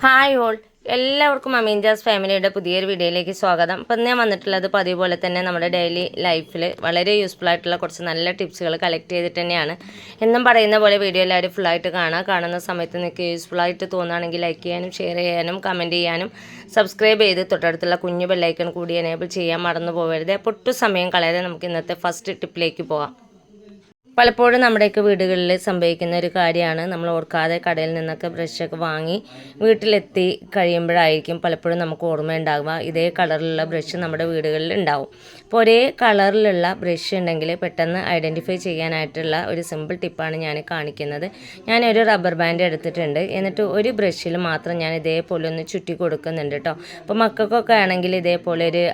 Hi all. എല്ലാവർക്കും അമീൻജാസ് ഫാമിലിയുടെ പുതിയൊരു വീഡിയോയിലേക്ക് സ്വാഗതം. ഇപ്പം ഞാൻ വന്നിട്ടുള്ളത് പതിവ് പോലെ തന്നെ നമ്മുടെ ഡെയിലി ലൈഫിൽ വളരെ യൂസ്ഫുൾ ആയിട്ടുള്ള കുറച്ച് നല്ല ടിപ്സുകൾ കളക്ട് ചെയ്തിട്ട് തന്നെയാണ്. എന്നും പറയുന്ന പോലെ വീഡിയോ എല്ലാവരും ഫുള്ളായിട്ട് കാണുക കാണുന്ന സമയത്ത് നിങ്ങൾക്ക് യൂസ്ഫുൾ ആയിട്ട് തോന്നുകയാണെങ്കിൽ ലൈക്ക് ചെയ്യാനും ഷെയർ ചെയ്യാനും കമന്റ് ചെയ്യാനും സബ്സ്ക്രൈബ് ചെയ്ത് തൊട്ടടുത്തുള്ള കുഞ്ഞു ബെല്ലൈക്കൺ കൂടി എനേബിൾ ചെയ്യാൻ മറന്നു പോകരുത് പൊട്ടു സമയം കളയാതെ നമുക്ക് ഇന്നത്തെ ഫസ്റ്റ് ടിപ്പിലേക്ക് പോകാം പലപ്പോഴും നമ്മുടെയൊക്കെ വീടുകളിൽ സംഭവിക്കുന്ന ഒരു കാര്യമാണ്. നമ്മൾ ഓർക്കാതെ കടയിൽ നിന്നൊക്കെ ബ്രഷൊക്കെ വാങ്ങി വീട്ടിലെത്തി കഴിയുമ്പോഴായിരിക്കും പലപ്പോഴും നമുക്ക് ഓർമ്മയുണ്ടാകുക ഇതേ കളറിലുള്ള ബ്രഷ് നമ്മുടെ വീടുകളിൽ ഉണ്ടാവും. അപ്പോൾ ഒരേ കളറിലുള്ള ബ്രഷ് ഉണ്ടെങ്കിൽ പെട്ടെന്ന് ഐഡന്റിഫൈ ചെയ്യാനായിട്ടുള്ള ഒരു സിമ്പിൾ ടിപ്പാണ് ഞാൻ കാണിക്കുന്നത്. ഞാൻ ഒരു റബ്ബർ ബാൻഡ് എടുത്തിട്ടുണ്ട്. എന്നിട്ട് ഒരു ബ്രഷിൽ മാത്രം ഞാൻ ഇതേപോലെ ഒന്ന് ചുറ്റി കൊടുക്കുന്നുണ്ട് കേട്ടോ അപ്പോൾ മക്കൾക്കൊക്കെ ആണെങ്കിൽ ഇതേപോലെ ഒരു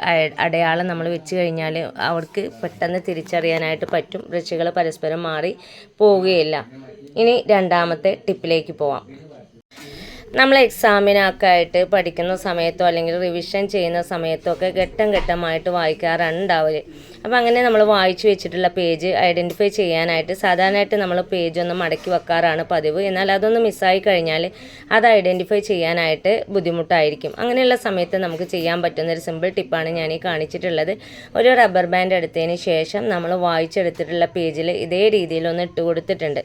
അടയാളം നമ്മൾ വെച്ച് കഴിഞ്ഞാൽ അവർക്ക് പെട്ടെന്ന് തിരിച്ചറിയാനായിട്ട് പറ്റും. ബ്രഷുകൾ പരസ്പരം മാറി പോവുകയില്ല. ഇനി രണ്ടാമത്തെ ടിപ്പിലേക്ക് പോവാം. നമ്മൾ എക്സാമിനൊക്കെ ആയിട്ട് പഠിക്കുന്ന സമയത്തോ അല്ലെങ്കിൽ റിവിഷൻ ചെയ്യുന്ന സമയത്തോ ഒക്കെ ഘട്ടം ഘട്ടമായിട്ട് വായിക്കാറാണ് അപ്പോൾ അങ്ങനെ നമ്മൾ വായിച്ചു വെച്ചിട്ടുള്ള പേജ് ഐഡന്റിഫൈ ചെയ്യാനായിട്ട് സാധാരണയായിട്ട് നമ്മൾ പേജ് ഒന്ന് മടക്കി വെക്കാറാണ് പതിവ്. എന്നാൽ അതൊന്ന് മിസ്സായി കഴിഞ്ഞാൽ അത് ഐഡന്റിഫൈ ചെയ്യാനായിട്ട് ബുദ്ധിമുട്ടായിരിക്കും. അങ്ങനെയുള്ള സമയത്ത് നമുക്ക് ചെയ്യാൻ പറ്റുന്ന ഒരു സിമ്പിൾ ടിപ്പാണ് ഞാൻ ഈ കാണിച്ചിട്ടുള്ളത്. ഒരു റബ്ബർ ബാൻഡ് എടുത്തതിന് ശേഷം നമ്മൾ വായിച്ചെടുത്തിട്ടുള്ള പേജിൽ ഇതേ രീതിയിൽ ഒന്ന് ഇട്ട് കൊടുത്തിട്ടുണ്ട്.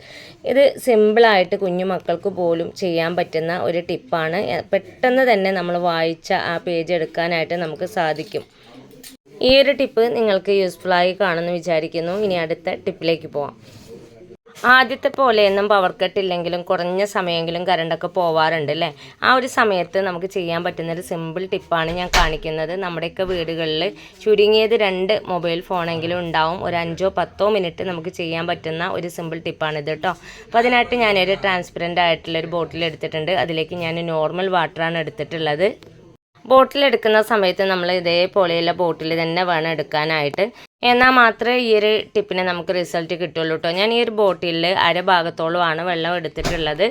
ഇത് സിമ്പിളായിട്ട് കുഞ്ഞു മക്കൾക്ക് പോലും ചെയ്യാൻ പറ്റുന്ന ഒരു ടിപ്പാണ് പെട്ടെന്ന് തന്നെ നമ്മൾ വായിച്ച ആ പേജ് എടുക്കാനായിട്ട് നമുക്ക് സാധിക്കും. ഈ ഒരു ടിപ്പ് നിങ്ങൾക്ക് യൂസ്ഫുൾ ആയി കാണുമെന്ന് വിചാരിക്കുന്നു. ഇനി അടുത്ത ടിപ്പിലേക്ക് പോവാം. ആദ്യത്തെ പോലെ ഒന്നും പവർ കട്ട് ഇല്ലെങ്കിലും കുറഞ്ഞ സമയമെങ്കിലും കറണ്ടൊക്കെ പോവാറുണ്ട് അല്ലേ? ആ ഒരു സമയത്ത് നമുക്ക് ചെയ്യാൻ പറ്റുന്നൊരു സിമ്പിൾ ടിപ്പാണ് ഞാൻ കാണിക്കുന്നത്. നമ്മുടെയൊക്കെ വീടുകളിൽ ചുരുങ്ങിയത് രണ്ട് മൊബൈൽ ഫോണെങ്കിലും ഉണ്ടാവും. ഒരു അഞ്ചോ പത്തോ മിനിറ്റ് നമുക്ക് ചെയ്യാൻ പറ്റുന്ന ഒരു സിമ്പിൾ ടിപ്പാണിത് കേട്ടോ അപ്പോൾ അതിനായിട്ട് ഞാനൊരു ട്രാൻസ്പെറന്റ് ആയിട്ടുള്ളൊരു ബോട്ടിൽ എടുത്തിട്ടുണ്ട്. അതിലേക്ക് ഞാൻ നോർമൽ വാട്ടറാണ് എടുത്തിട്ടുള്ളത്. ബോട്ടിൽ എടുക്കുന്ന സമയത്ത് നമ്മൾ ഇതേപോലെയുള്ള ബോട്ടിൽ തന്നെ വേണം എടുക്കാനായിട്ട്. എന്നാൽ മാത്രമേ ഈ ഒരു ടിപ്പിന് നമുക്ക് റിസൾട്ട് കിട്ടുള്ളൂ കേട്ടോ. ഞാൻ ഈ ഒരു ബോട്ടിലിൽ അര ഭാഗത്തോളമാണ് വെള്ളം എടുത്തിട്ടുള്ളത്.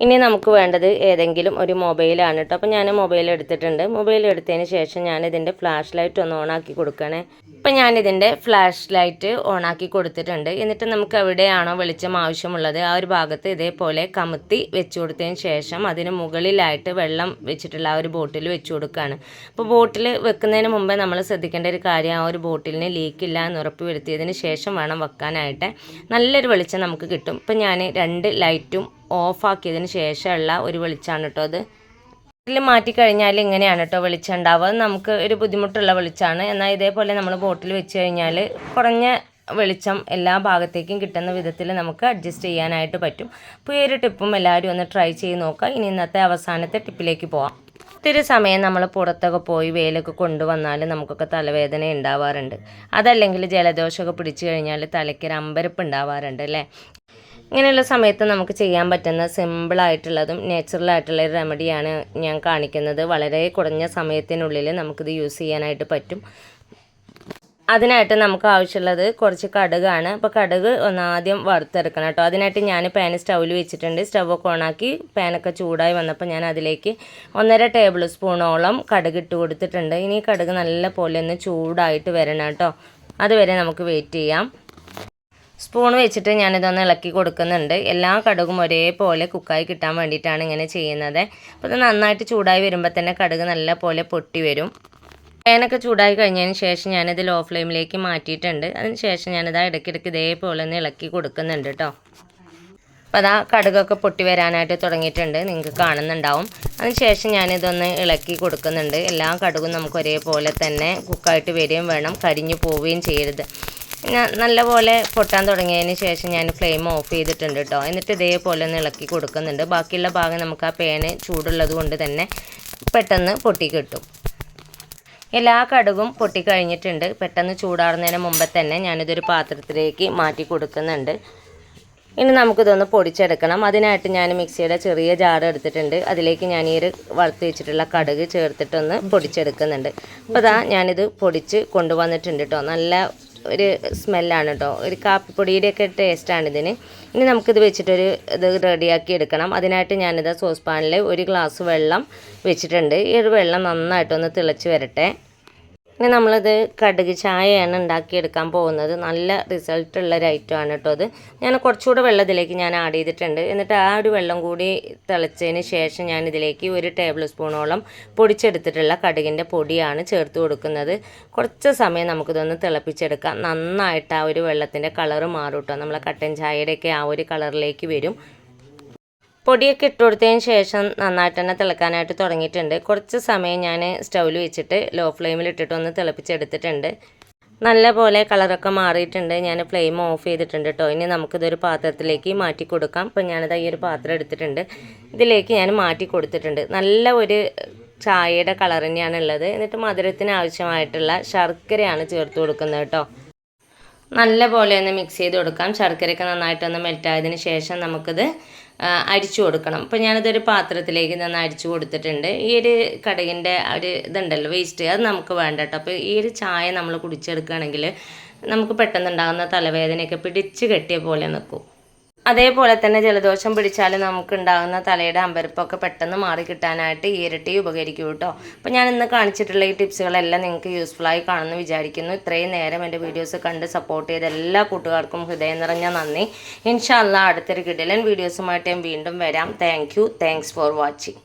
ഇനി നമുക്ക് വേണ്ടത് ഏതെങ്കിലും ഒരു മൊബൈലാണ് കേട്ടോ. അപ്പോൾ ഞാൻ മൊബൈൽ എടുത്തിട്ടുണ്ട്. മൊബൈൽ എടുത്തതിന് ശേഷം ഞാൻ ഇതിന്റെ ഫ്ലാഷ് ലൈറ്റ് ഒന്ന് ഓണാക്കി കൊടുക്കണേ. ഇപ്പം ഞാനിതിന്റെ ഫ്ലാഷ് ലൈറ്റ് ഓണാക്കി കൊടുത്തിട്ടുണ്ട്. എന്നിട്ട് നമുക്ക് എവിടെയാണോ വെളിച്ചം ആവശ്യമുള്ളത് ആ ഒരു ഭാഗത്ത് ഇതേപോലെ കമത്തി വെച്ച് കൊടുത്തതിന് ശേഷം അതിന് മുകളിലായിട്ട് വെള്ളം വെച്ചിട്ടുള്ള ആ ഒരു ബോട്ടിൽ വെച്ച് കൊടുക്കുകയാണ് അപ്പോൾ ബോട്ടിൽ വെക്കുന്നതിന് മുമ്പേ നമ്മൾ ശ്രദ്ധിക്കേണ്ട ഒരു കാര്യം ആ ഒരു ബോട്ടിലിന് ലീക്കില്ല എന്ന് ഉറപ്പ് വരുത്തിയതിന് ശേഷം വേണം വെക്കാനായിട്ട്. നല്ലൊരു വെളിച്ചം നമുക്ക് കിട്ടും. ഇപ്പം ഞാൻ രണ്ട് ലൈറ്റും ഓഫാക്കിയതിന് ശേഷമുള്ള ഒരു വെളിച്ചമാണ് കേട്ടോ അത്. മാറ്റി കഴിഞ്ഞാൽ ഇങ്ങനെയാണ് കേട്ടോ വെളിച്ചം ഉണ്ടാവുക നമുക്ക് ഒരു ബുദ്ധിമുട്ടുള്ള വെളിച്ചമാണ് എന്നാൽ ഇതേപോലെ നമ്മൾ ബോട്ടിൽ വെച്ച് കഴിഞ്ഞാൽ കുറഞ്ഞ വെളിച്ചം എല്ലാ ഭാഗത്തേക്കും കിട്ടുന്ന വിധത്തിൽ നമുക്ക് അഡ്ജസ്റ്റ് ചെയ്യാനായിട്ട് പറ്റും. അപ്പോൾ ഈ ഒരു ടിപ്പും എല്ലാവരും ഒന്ന് ട്രൈ ചെയ്ത് നോക്കുക. ഇനി ഇന്നത്തെ അവസാനത്തെ ടിപ്പിലേക്ക് പോവാം. ഒത്തിരി സമയം നമ്മൾ പുറത്തൊക്കെ പോയി വെയിലൊക്കെ കൊണ്ടുവന്നാൽ നമുക്കൊക്കെ തലവേദന ഉണ്ടാവാറുണ്ട്. അതല്ലെങ്കിൽ ജലദോഷമൊക്കെ പിടിച്ചു കഴിഞ്ഞാൽ തലയ്ക്കൊരു അമ്പരപ്പ് ഉണ്ടാവാറുണ്ട് അല്ലേ? ഇങ്ങനെയുള്ള സമയത്ത് നമുക്ക് ചെയ്യാൻ പറ്റുന്ന സിമ്പിളായിട്ടുള്ളതും നാച്ചുറലായിട്ടുള്ള ഒരു റെമഡിയാണ് ഞാൻ കാണിക്കുന്നത്. വളരെ കുറഞ്ഞ സമയത്തിനുള്ളിൽ നമുക്കിത് യൂസ് ചെയ്യാനായിട്ട് പറ്റും. അതിനായിട്ട് നമുക്ക് ആവശ്യമുള്ളത് കുറച്ച് കടുകാണ്. അപ്പോൾ കടുക് ഒന്ന് ആദ്യം വറുത്തെടുക്കണം കേട്ടോ. അതിനായിട്ട് ഞാൻ പാൻ സ്റ്റൗവിൽ വെച്ചിട്ടുണ്ട്. സ്റ്റൗവൊക്കെ ഓണാക്കി പാനൊക്കെ ചൂടായി വന്നപ്പോൾ ഞാൻ അതിലേക്ക് ഒന്നര ടേബിൾ സ്പൂണോളം കടുക് ഇട്ട് കൊടുത്തിട്ടുണ്ട്. ഇനി കടുക് നല്ല പോലെ ഒന്ന് ചൂടായിട്ട് വരണം കേട്ടോ. അതുവരെ നമുക്ക് വെയിറ്റ് ചെയ്യാം. സ്പൂൺ വെച്ചിട്ട് ഞാനിതൊന്ന് ഇളക്കി കൊടുക്കുന്നുണ്ട്. എല്ലാ കടുകും ഒരേപോലെ കുക്കായി കിട്ടാൻ വേണ്ടിയിട്ടാണ് ഇങ്ങനെ ചെയ്യുന്നത്. അപ്പോൾ ഇത് നന്നായിട്ട് ചൂടായി വരുമ്പോൾ തന്നെ കടുക് നല്ല പോലെ പൊട്ടി വരും. പാനൊക്കെ ചൂടായി കഴിഞ്ഞതിന് ശേഷം ഞാനിത് ലോ ഫ്ലെയിമിലേക്ക് മാറ്റിയിട്ടുണ്ട്. അതിന് ശേഷം ഞാനിത് ഇടയ്ക്കിടയ്ക്ക് ഇതേപോലെ ഒന്ന് ഇളക്കി കൊടുക്കുന്നുണ്ട് കേട്ടോ അപ്പോൾ അതാ കടുകൊക്കെ പൊട്ടി വരാനായിട്ട് തുടങ്ങിയിട്ടുണ്ട്. നിങ്ങൾക്ക് കാണുന്നുണ്ടാവും. അതിനുശേഷം ഞാനിതൊന്ന് ഇളക്കി കൊടുക്കുന്നുണ്ട്. എല്ലാ കടുകും നമുക്ക് ഒരേപോലെ തന്നെ കുക്കായിട്ട് വരികയും വേണം. കരിഞ്ഞു പോവുകയും ചെയ്യരുത്. നല്ലപോലെ പൊട്ടാൻ തുടങ്ങിയതിന് ശേഷം ഞാൻ ഫ്ലെയിം ഓഫ് ചെയ്തിട്ടുണ്ട് കേട്ടോ എന്നിട്ട് ഇതേപോലെ ഒന്ന് ഇളക്കി കൊടുക്കുന്നുണ്ട്. ബാക്കിയുള്ള ഭാഗം നമുക്ക് ആ പേന് ചൂടുള്ളത് കൊണ്ട് തന്നെ പെട്ടെന്ന് പൊട്ടി കിട്ടും. എല്ലാ കടുകും പൊട്ടിക്കഴിഞ്ഞിട്ടുണ്ട് പെട്ടെന്ന് ചൂടാറുന്നതിന് മുമ്പ് തന്നെ ഞാനിതൊരു പാത്രത്തിലേക്ക് മാറ്റി കൊടുക്കുന്നുണ്ട്. ഇനി നമുക്കിതൊന്ന് പൊടിച്ചെടുക്കണം. അതിനായിട്ട് ഞാൻ മിക്സിയുടെ ചെറിയ ജാർ എടുത്തിട്ടുണ്ട്. അതിലേക്ക് ഞാൻ ഈ ഒരു വറുത്ത് വെച്ചിട്ടുള്ള കടുക് ചേർത്തിട്ടൊന്ന് പൊടിച്ചെടുക്കുന്നുണ്ട്. അപ്പോൾ അതാ ഞാനിത് പൊടിച്ച് കൊണ്ടുവന്നിട്ടുണ്ട് കേട്ടോ നല്ല ഒരു സ്മെല്ലാണ് കേട്ടോ ഒരു കാപ്പിപ്പൊടിയുടെയൊക്കെ ടേസ്റ്റാണ് ഇതിന്. ഇനി നമുക്കിത് വെച്ചിട്ടൊരു ഇത് റെഡിയാക്കി എടുക്കണം. അതിനായിട്ട് ഞാനിത് സോസ് പാനിൽ ഒരു ഗ്ലാസ് വെള്ളം വെച്ചിട്ടുണ്ട്. ഈ ഒരു വെള്ളം നന്നായിട്ടൊന്ന് തിളച്ച് വരട്ടെ. ഇനി നമ്മളിത് കടുക് ചായയാണ് ഉണ്ടാക്കിയെടുക്കാൻ പോകുന്നത്. നല്ല റിസൾട്ട് ഉള്ള ഒരു ഐറ്റമാണ് കേട്ടോ അത്. ഞാൻ കുറച്ചുകൂടെ വെള്ളം ഇതിലേക്ക് ഞാൻ ആഡ് ചെയ്തിട്ടുണ്ട്. എന്നിട്ട് ആ ഒരു വെള്ളം കൂടി തിളച്ചതിന് ശേഷം ഞാൻ ഇതിലേക്ക് ഒരു ടേബിൾ സ്പൂണോളം പൊടിച്ചെടുത്തിട്ടുള്ള കടുകിന്റെ പൊടിയാണ് ചേർത്ത് കൊടുക്കുന്നത്. കുറച്ച് സമയം നമുക്കിതൊന്ന് തിളപ്പിച്ചെടുക്കാം. നന്നായിട്ട് ആ ഒരു വെള്ളത്തിന്റെ കളറ് മാറും കേട്ടോ. നമ്മളെ കട്ടൻ ചായയുടെയൊക്കെ ആ ഒരു കളറിലേക്ക് വരും. പൊടിയൊക്കെ ഇട്ട് കൊടുത്തതിന് ശേഷം നന്നായിട്ട് തന്നെ തിളക്കാനായിട്ട് തുടങ്ങിയിട്ടുണ്ട്. കുറച്ച് സമയം ഞാൻ സ്റ്റൗവിൽ വെച്ചിട്ട് ലോ ഫ്ലെയിമിൽ ഇട്ടിട്ട് ഒന്ന് തിളപ്പിച്ചെടുത്തിട്ടുണ്ട്. നല്ല പോലെ കളറൊക്കെ മാറിയിട്ടുണ്ട്. ഞാൻ ഫ്ലെയിം ഓഫ് ചെയ്തിട്ടുണ്ട് കേട്ടോ ഇനി നമുക്കിതൊരു പാത്രത്തിലേക്ക് മാറ്റി കൊടുക്കാം. ഇപ്പം ഞാനിത് ഈ ഒരു പാത്രം എടുത്തിട്ടുണ്ട്. ഇതിലേക്ക് ഞാൻ മാറ്റി കൊടുത്തിട്ടുണ്ട്. നല്ല ഒരു ചായയുടെ കളർ തന്നെയാണ് ഉള്ളത്. എന്നിട്ട് മധുരത്തിന് ആവശ്യമായിട്ടുള്ള ശർക്കരയാണ് ചേർത്ത് കൊടുക്കുന്നത് കേട്ടോ നല്ല പോലെ ഒന്ന് മിക്സ് ചെയ്ത് കൊടുക്കാം. ശർക്കരയൊക്കെ നന്നായിട്ടൊന്ന് മെൽറ്റായതിന് ശേഷം നമുക്കിത് അരിച്ചു കൊടുക്കണം. അപ്പോൾ ഞാനിതൊരു പാത്രത്തിലേക്ക് നിന്ന് അരിച്ചു കൊടുത്തിട്ടുണ്ട്. ഈ ഒരു കടകിന്റെ ഒരു ഇതുണ്ടല്ലോ വേസ്റ്റ് അത് നമുക്ക് വേണ്ട കേട്ടോ അപ്പോൾ ഈ ഒരു ചായ നമ്മൾ കുടിച്ചെടുക്കുകയാണെങ്കിൽ നമുക്ക് പെട്ടെന്നുണ്ടാകുന്ന തലവേദനയൊക്കെ പിടിച്ച് കെട്ടിയ പോലെ നിൽക്കും അതേപോലെ തന്നെ ജലദോഷം പിടിച്ചാൽ നമുക്കുണ്ടാകുന്ന തലയുടെ അമ്പരപ്പൊക്കെ പെട്ടെന്ന് മാറി കിട്ടാനായിട്ട് ഈ ഇരട്ടി ഉപകരിക്കും കേട്ടോ. അപ്പോൾ ഞാൻ ഇന്ന് കാണിച്ചിട്ടുള്ള ഈ ടിപ്സുകളെല്ലാം നിങ്ങൾക്ക് യൂസ്ഫുൾ ആയി കാണുമെന്ന് വിചാരിക്കുന്നു. ഇത്രയും നേരം എന്റെ വീഡിയോസ് കണ്ട് സപ്പോർട്ട് ചെയ്ത എല്ലാ കൂട്ടുകാർക്കും ഹൃദയം നിറഞ്ഞ നന്ദി. ഇൻഷാല്ല അടുത്തൊരു കിടിലൻ വീഡിയോസുമായിട്ട് ഞാൻ വീണ്ടും വരാം. Thank you thanks for watching